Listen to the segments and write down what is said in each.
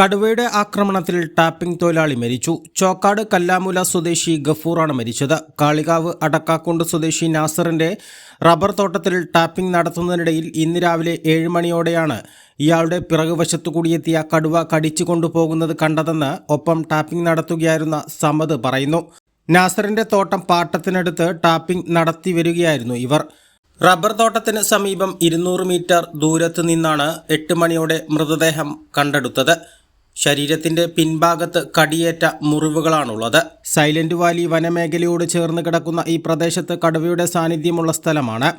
കടുവയുടെ ആക്രമണത്തിൽ ടാപ്പിംഗ് തൊഴിലാളി മരിച്ചു. ചോക്കാട് കല്ലാമുല സ്വദേശി ഗഫൂറാണ് മരിച്ചത്. കാളികാവ് അടക്കാക്കുണ്ട് സ്വദേശി നാസറിന്റെ റബ്ബർ തോട്ടത്തിൽ ടാപ്പിംഗ് നടത്തുന്നതിനിടയിൽ ഇന്ന് രാവിലെ ഏഴ് മണിയോടെയാണ് ഇയാളുടെ പിറകുവശത്തു കൂടിയെത്തിയ കടുവ കടിച്ചു കൊണ്ടുപോകുന്നത് കണ്ടതെന്ന് ഒപ്പം ടാപ്പിംഗ് നടത്തുകയായിരുന്ന സമദ് പറയുന്നു. നാസറിന്റെ തോട്ടം പാട്ടത്തിനടുത്ത് ടാപ്പിംഗ് നടത്തി വരികയായിരുന്നു ഇവർ. റബ്ബർ തോട്ടത്തിന് സമീപം ഇരുന്നൂറ് മീറ്റർ ദൂരത്ത് നിന്നാണ് എട്ട് മണിയോടെ മൃതദേഹം കണ്ടെടുത്തത്. ശരീരത്തിന്റെ പിൻഭാഗത്ത് കടിയേറ്റ മുറിവുകളാണുള്ളത്. സൈലന്റ് വാലി വനമേഖലയോട് ചേർന്ന് കിടക്കുന്ന ഈ പ്രദേശത്ത് കടുവയുടെ സാന്നിധ്യമുള്ള സ്ഥലമാണ്.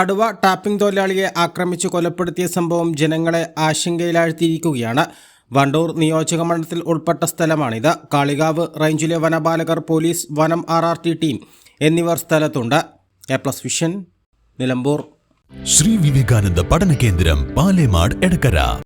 കടുവ ടാപ്പിംഗ് തൊഴിലാളിയെ ആക്രമിച്ചു കൊലപ്പെടുത്തിയ സംഭവം ജനങ്ങളെ ആശങ്കയിലാഴ്ത്തിയിരിക്കുകയാണ്. വണ്ടൂർ നിയോജക മണ്ഡലത്തിൽ ഉൾപ്പെട്ട സ്ഥലമാണിത്. കാളികാവ് റേഞ്ചിലെ വനപാലകർ പോലീസ് വനം ആർ ആർ ടി ടീം എന്നിവർ സ്ഥലത്തുണ്ട്. A plus vision Nilambur. Shri Vivekananda Padana Kendram Palemad Edakkara.